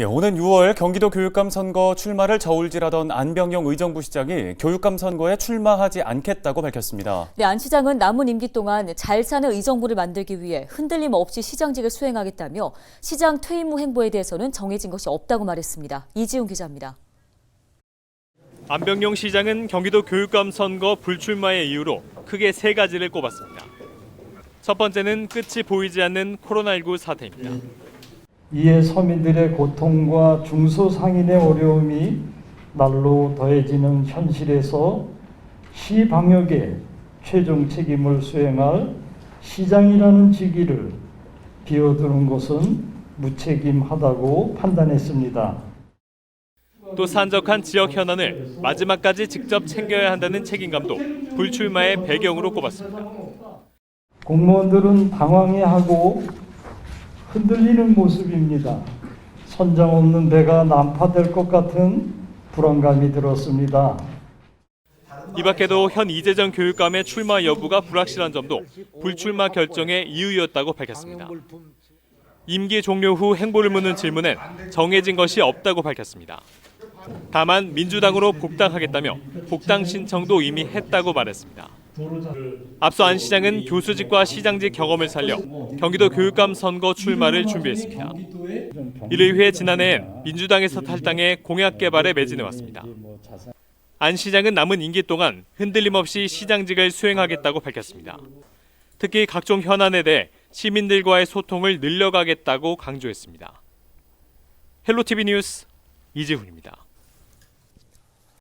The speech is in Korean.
예, 오는 6월 경기도 교육감 선거 출마를 저울질하던 안병영 의정부 시장이 교육감 선거에 출마하지 않겠다고 밝혔습니다. 네, 안 시장은 남은 임기 동안 잘 사는 의정부를 만들기 위해 흔들림 없이 시장직을 수행하겠다며 시장 퇴임 후 행보에 대해서는 정해진 것이 없다고 말했습니다. 이지훈 기자입니다. 안병용 시장은 경기도 교육감 선거 불출마의 이유로 크게 세 가지를 꼽았습니다. 첫 번째는 끝이 보이지 않는 코로나19 사태입니다. 이에 서민들의 고통과 중소상인의 어려움이 날로 더해지는 현실에서 시 방역에 최종 책임을 수행할 시장이라는 직위를 비워두는 것은 무책임하다고 판단했습니다. 또 산적한 지역 현안을 마지막까지 직접 챙겨야 한다는 책임감도 불출마의 배경으로 꼽았습니다. 공무원들은 당황해하고 흔들리는 모습입니다. 선장 없는 배가 난파될 것 같은 불안감이 들었습니다. 이 밖에도 현 이재정 교육감의 출마 여부가 불확실한 점도 불출마 결정의 이유였다고 밝혔습니다. 임기 종료 후 행보를 묻는 질문엔 정해진 것이 없다고 밝혔습니다. 다만 민주당으로 복당하겠다며 복당 신청도 이미 했다고 말했습니다. 앞서 안 시장은 교수직과 시장직 경험을 살려 경기도 교육감 선거 출마를 준비했습니다. 이를 위해 지난해엔 민주당에서 탈당해 공약 개발에 매진해 왔습니다. 안 시장은 남은 임기 동안 흔들림 없이 시장직을 수행하겠다고 밝혔습니다. 특히 각종 현안에 대해 시민들과의 소통을 늘려가겠다고 강조했습니다. 헬로티비 뉴스 이재훈입니다.